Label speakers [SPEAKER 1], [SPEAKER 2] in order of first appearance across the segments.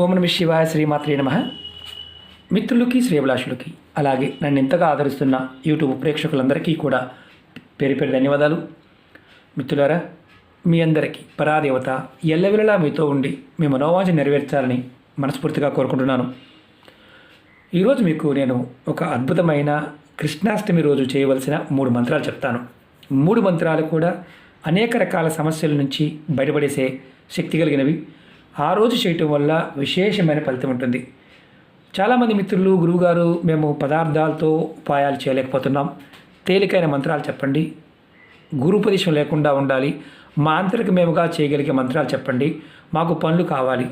[SPEAKER 1] ఓం నమ శివాయ శ్రీమాత్రే నమ. మిత్రులకి శ్రీభిలాషులకి అలాగే నన్ను ఇంతగా ఆదరిస్తున్న యూట్యూబ్ ప్రేక్షకులందరికీ కూడా పేరు పేరు ధన్యవాదాలు. మిత్రులారా మీ అందరికీ పరాదేవత ఎల్లవెల్లలా మీతో ఉండి మీ మనోవాంఛ నెరవేర్చాలని మనస్ఫూర్తిగా కోరుకుంటున్నాను. ఈరోజు మీకు నేను ఒక అద్భుతమైన కృష్ణాష్టమి రోజు చేయవలసిన మూడు మంత్రాలు చెప్తాను. మూడు మంత్రాలు కూడా అనేక రకాల సమస్యల నుంచి బయటపడేసే శక్తి కలిగినవి. ఆ రోజు చేయటం వల్ల విశేషమైన ఫలితం ఉంటుంది. చాలామంది మిత్రులు గురువుగారు మేము పదార్థాలతో ఉపాయాలు చేయలేకపోతున్నాం. తేలికైన మంత్రాలు చెప్పండి. గురుపదేశం లేకుండా ఉండాలి. మాంత్రికమేముగా చేయగలిగే మంత్రాలు చెప్పండి. మాకు పనులు కావాలి.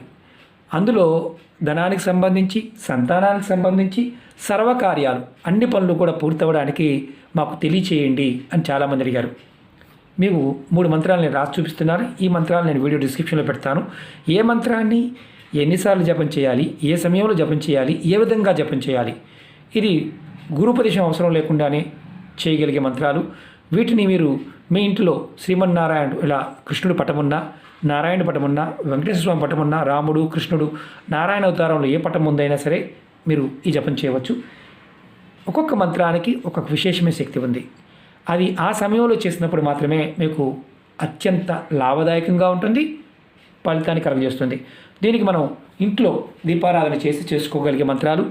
[SPEAKER 1] అందులో ధనానికి సంబంధించి సంతానానికి సంబంధించి సర్వకార్యాలు అన్ని పనులు కూడా పూర్తవడానికి మాకు తెలియచేయండి అని చాలామంది అడిగారు. మీకు మూడు మంత్రాలు నేను రాసి చూపిస్తున్నాను. ఈ మంత్రాలు నేను వీడియో డిస్క్రిప్షన్లో పెడతాను. ఏ మంత్రాన్ని ఎన్నిసార్లు జపం చేయాలి? ఏ సమయంలో జపం చేయాలి? ఏ విధంగా జపం చేయాలి? ఇది గురుపదేశం అవసరం లేకుండానే చేయగలిగే మంత్రాలు. వీటిని మీరు మీ ఇంట్లో శ్రీమన్నారాయణుడు ఇలా కృష్ణుడు పటమున్నా నారాయణ పటమున్నా వెంకటేశ్వర స్వామి పటమున్నా రాముడు కృష్ణుడు నారాయణ అవతారంలో ఏ పటం ఉందైనా సరే మీరు ఈ జపం చేయవచ్చు. ఒక్కొక్క మంత్రానికి ఒక్కొక్క విశేషమైన శక్తి ఉంది. అది ఆ సమయంలో చేసినప్పుడు మాత్రమే మీకు అత్యంత లాభదాయకంగా ఉంటుంది ఫలితాన్ని కలగజేస్తుంది. దీనికి మనం ఇంట్లో దీపారాధన చేసి చేసుకోగలిగే మంత్రాలు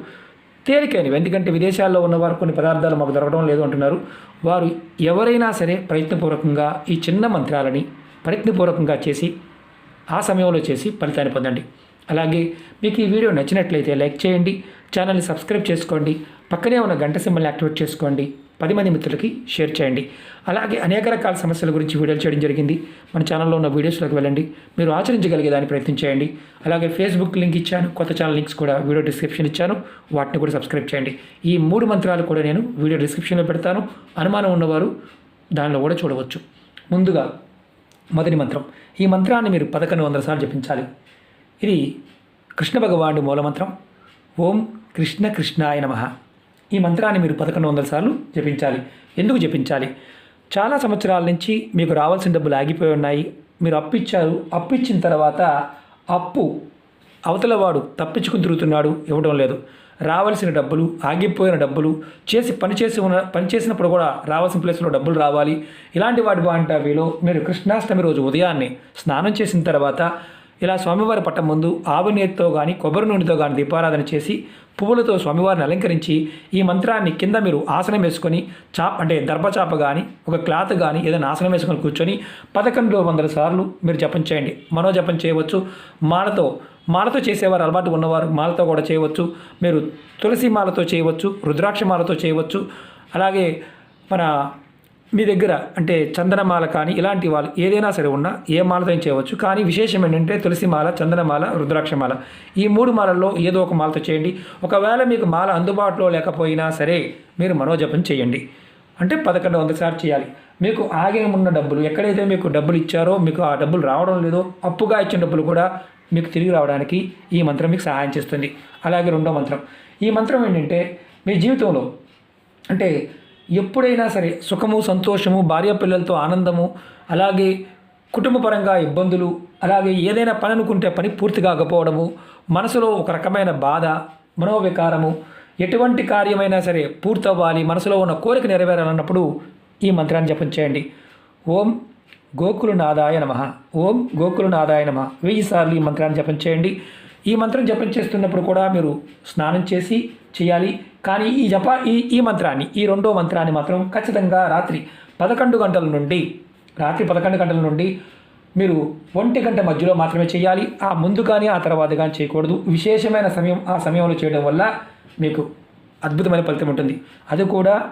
[SPEAKER 1] తేలికైనవి. ఎందుకంటే విదేశాల్లో ఉన్నవారు కొన్ని పదార్థాలు మాకు దొరకడం లేదు అంటున్నారు. వారు ఎవరైనా సరే ప్రయత్నపూర్వకంగా ఈ చిన్న మంత్రాలని ప్రయత్నపూర్వకంగా చేసి ఆ సమయంలో చేసి ఫలితాన్ని పొందండి. అలాగే మీకు ఈ వీడియో నచ్చినట్లయితే లైక్ చేయండి ఛానల్ని సబ్స్క్రైబ్ చేసుకోండి పక్కనే ఉన్న గంట సింబల్ని యాక్టివేట్ చేసుకోండి. పది మంది మిత్రులకి షేర్ చేయండి. అలాగే అనేక రకాల సమస్యల గురించి వీడియోలు చేయడం జరిగింది. మన ఛానల్లో ఉన్న వీడియోస్లోకి వెళ్ళండి. మీరు ఆచరించగలిగే దాన్ని ప్రయత్నం చేయండి. అలాగే ఫేస్బుక్ లింక్ ఇచ్చాను. కొత్త ఛానల్ లింక్స్ కూడా వీడియో డిస్క్రిప్షన్ ఇచ్చాను. వాటిని కూడా సబ్స్క్రైబ్ చేయండి. ఈ మూడు మంత్రాలు కూడా నేను వీడియో డిస్క్రిప్షన్లో పెడతాను. అనుమానం ఉన్నవారు దానిలో కూడా చూడవచ్చు. ముందుగా మొదటి మంత్రం. ఈ మంత్రాన్ని మీరు పదకొండు వందల సార్లు జపించాలి. ఇది కృష్ణ భగవానుడి మూలమంత్రం. ఓం కృష్ణ కృష్ణాయ నమః. ఈ మంత్రాన్ని మీరు పదకొండు వందల సార్లు జపించాలి. ఎందుకు జపించాలి? చాలా సంవత్సరాల నుంచి మీకు రావాల్సిన డబ్బులు ఆగిపోయి ఉన్నాయి. మీరు అప్పిచ్చారు అప్పిచ్చిన తర్వాత అప్పు అవతలవాడు తప్పించుకుని తిరుగుతున్నాడు. ఇవ్వడం లేదు. రావాల్సిన డబ్బులు ఆగిపోయిన డబ్బులు చేసి పని చేసి ఉన్న పని చేసినప్పుడు కూడా రావాల్సిన ప్లేస్లో డబ్బులు రావాలి. ఇలాంటి వాటి బాంటవిలో మీరు కృష్ణాష్టమి రోజు ఉదయాన్నే స్నానం చేసిన తర్వాత ఇలా స్వామివారి పట్టం ముందు ఆవు కానీ కొబ్బరి నూనెతో కానీ దీపారాధన చేసి పువ్వులతో స్వామివారిని అలంకరించి ఈ మంత్రాన్ని కింద మీరు ఆసనం వేసుకొని చాప్ అంటే దర్భచాప కానీ ఒక క్లాత్ కానీ ఏదైనా ఆసనం వేసుకొని కూర్చొని పదకొండు వందల సార్లు మీరు జపం చేయండి. మనోజపం చేయవచ్చు. మాలతో మాలతో చేసేవారు అలవాటు ఉన్నవారు మాలతో కూడా చేయవచ్చు. మీరు తులసి మాలతో చేయవచ్చు రుద్రాక్ష మాలతో చేయవచ్చు. అలాగే మన మీ దగ్గర అంటే చందనమాల కానీ ఇలాంటి వాళ్ళు ఏదైనా సరే ఉన్నా ఏ మాలతో చేయవచ్చు. కానీ విశేషం ఏంటంటే తులసి మాల చందనమాల రుద్రాక్షమాల ఈ మూడు మాలల్లో ఏదో ఒక మాలతో చేయండి. ఒకవేళ మీకు మాల అందుబాటులో లేకపోయినా సరే మీరు మనోజపం చేయండి. అంటే పదకొండు వందల సార్లు చేయాలి. మీకు ఆగే ఉన్న డబ్బులు ఎక్కడైతే మీకు డబ్బులు ఇచ్చారో మీకు ఆ డబ్బులు రావడం లేదో. అప్పుగా ఇచ్చిన డబ్బులు కూడా మీకు తిరిగి రావడానికి ఈ మంత్రం మీకు సహాయం చేస్తుంది. అలాగే రెండో మంత్రం. ఈ మంత్రం ఏంటంటే మీ జీవితంలో అంటే ఎప్పుడైనా సరే సుఖము సంతోషము భార్య పిల్లలతో ఆనందము అలాగే కుటుంబపరంగా ఇబ్బందులు అలాగే ఏదైనా పని అనుకుంటే పని పూర్తి కాకపోవడము మనసులో ఒక రకమైన బాధ మనోవికారము ఎటువంటి కార్యమైనా సరే పూర్తవ్వాలి మనసులో ఉన్న కోరిక నెరవేరాలన్నప్పుడు ఈ మంత్రాన్ని జపం చేయండి. ఓం గోకులనాదాయ నమ. ఓం గోకులనాదాయ నమ. వెయ్యి సార్లు ఈ మంత్రాన్ని జపం చేయండి. ఈ మంత్రం జపం చేస్తున్నప్పుడు కూడా మీరు స్నానం చేసి చేయాలి. కానీ ఈ జప ఈ ఈ మంత్రాన్ని ఈ రెండో మంత్రాన్ని మాత్రం ఖచ్చితంగా రాత్రి పదకొండు గంటల నుండి రాత్రి పదకొండు గంటల నుండి మీరు ఒంటి గంట మధ్యలో మాత్రమే చేయాలి. ఆ ముందు కానీ ఆ తర్వాత కానీ చేయకూడదు. విశేషమైన సమయం ఆ సమయంలో చేయడం వల్ల మీకు అద్భుతమైన ఫలితం ఉంటుంది. అది కూడా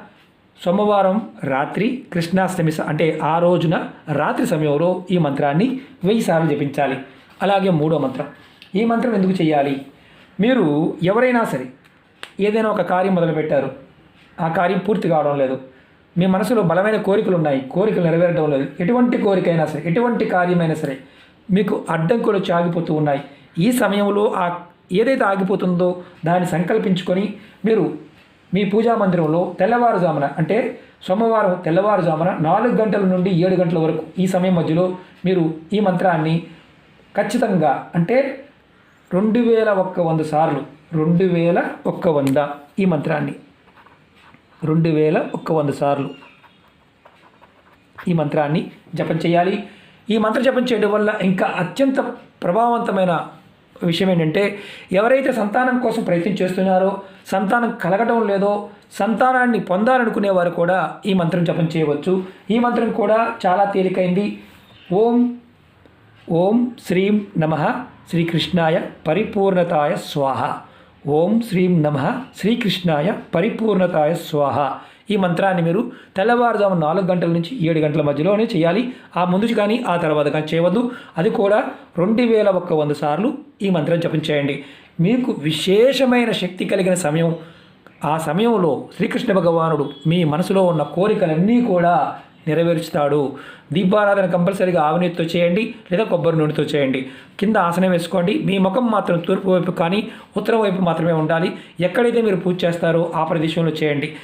[SPEAKER 1] సోమవారం రాత్రి కృష్ణాష్టమి అంటే ఆ రోజున రాత్రి సమయంలో ఈ మంత్రాన్ని వెయ్యి సార్లు జపించాలి. అలాగే మూడో మంత్రం. ఈ మంత్రం ఎందుకు చేయాలి? మీరు ఎవరైనా సరే ఏదైనా ఒక కార్యం మొదలుపెట్టారు. ఆ కార్యం పూర్తి కావడం లేదు. మీ మనసులో బలమైన కోరికలు ఉన్నాయి. కోరికలు నెరవేరడం లేదు. ఎటువంటి కోరికైనా సరే ఎటువంటి కార్యమైనా సరే మీకు అడ్డంకులు వచ్చి ఆగిపోతూ ఉన్నాయి. ఈ సమయంలో ఆ ఏదైతే ఆగిపోతుందో దాన్ని సంకల్పించుకొని మీరు మీ పూజా మందిరంలో తెల్లవారుజామున అంటే సోమవారం తెల్లవారుజామున నాలుగు గంటల నుండి ఏడు గంటల వరకు ఈ సమయం మధ్యలో మీరు ఈ మంత్రాన్ని ఖచ్చితంగా అంటే రెండు వేల ఒక్క వంద సార్లు రెండు వేల ఒక్క వంద. ఈ మంత్రాన్ని రెండు వేల ఒక్క వంద సార్లు ఈ మంత్రాన్ని జపం చేయాలి. ఈ మంత్ర జపం చేయడం వల్ల ఇంకా అత్యంత ప్రభావవంతమైన విషయం ఏంటంటే ఎవరైతే సంతానం కోసం ప్రయత్నం చేస్తున్నారో సంతానం కలగటం లేదో సంతానాన్ని పొందాలనుకునేవారు కూడా ఈ మంత్రం జపం చేయవచ్చు. ఈ మంత్రం కూడా చాలా తేలికైంది. ఓం ఓం శ్రీం నమ శ్రీకృష్ణాయ పరిపూర్ణతాయ స్వాహ. ఓం శ్రీం నమ శ్రీకృష్ణాయ పరిపూర్ణతాయ స్వాహ. ఈ మంత్రాన్ని మీరు తెల్లవారుజాము నాలుగు గంటల నుంచి ఏడు గంటల మధ్యలోనే చేయాలి. ఆ ముందు కానీ ఆ తర్వాత కానీ చేయవద్దు. అది కూడా రెండు వేల ఒక్క వంద సార్లు ఈ మంత్రం జపించేయండి మీకు విశేషమైన శక్తి కలిగిన సమయం ఆ సమయంలో శ్రీకృష్ణ భగవానుడు మీ మనసులో ఉన్న కోరికలన్నీ కూడా నెరవేర్చుతాడు దీపారాధన కంపల్సరీగా ఆవునీతితో చేయండి లేదా కొబ్బరి నూనెతో చేయండి. కింద ఆసనం వేసుకోండి. మీ ముఖం మాత్రం తూర్పు వైపు కానీ ఉత్తరం వైపు మాత్రమే ఉండాలి. ఎక్కడైతే మీరు పూజ చేస్తారో ఆ ప్రదేశంలో చేయండి.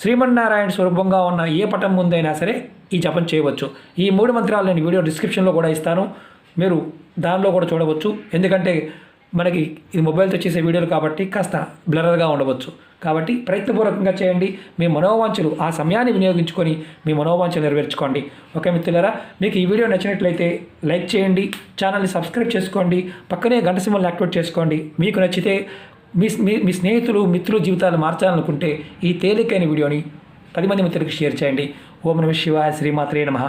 [SPEAKER 1] శ్రీమన్నారాయణ స్వరూపంగా ఉన్న ఏ పటం ముందైనా సరే ఈ జపం చేయవచ్చు. ఈ మూడు మంత్రాలు నేను వీడియో డిస్క్రిప్షన్లో కూడా ఇస్తాను. మీరు దానిలో కూడా చూడవచ్చు. ఎందుకంటే మనకి ఇది మొబైల్తో చేసే వీడియోలు కాబట్టి కాస్త బ్లరర్గా ఉండవచ్చు. కాబట్టి ప్రయత్నపూర్వకంగా చేయండి. మీ మనోవాంఛలు ఆ సమయాన్ని వినియోగించుకొని మీ మనోవాంఛలు నెరవేర్చుకోండి. ఓకే మిత్రులారా? మీకు ఈ వీడియో నచ్చినట్లయితే లైక్ చేయండి ఛానల్ని సబ్స్క్రైబ్ చేసుకోండి పక్కనే గంట సింబల్ని యాక్టివేట్ చేసుకోండి. మీకు నచ్చితే మీ మీ మీ స్నేహితులు మిత్రుల జీవితాలు మార్చాలనుకుంటే ఈ తేలికైన వీడియోని పది మంది మిత్రులకు షేర్ చేయండి. ఓం నమ శివాయ శ్రీమాత్రే నమః.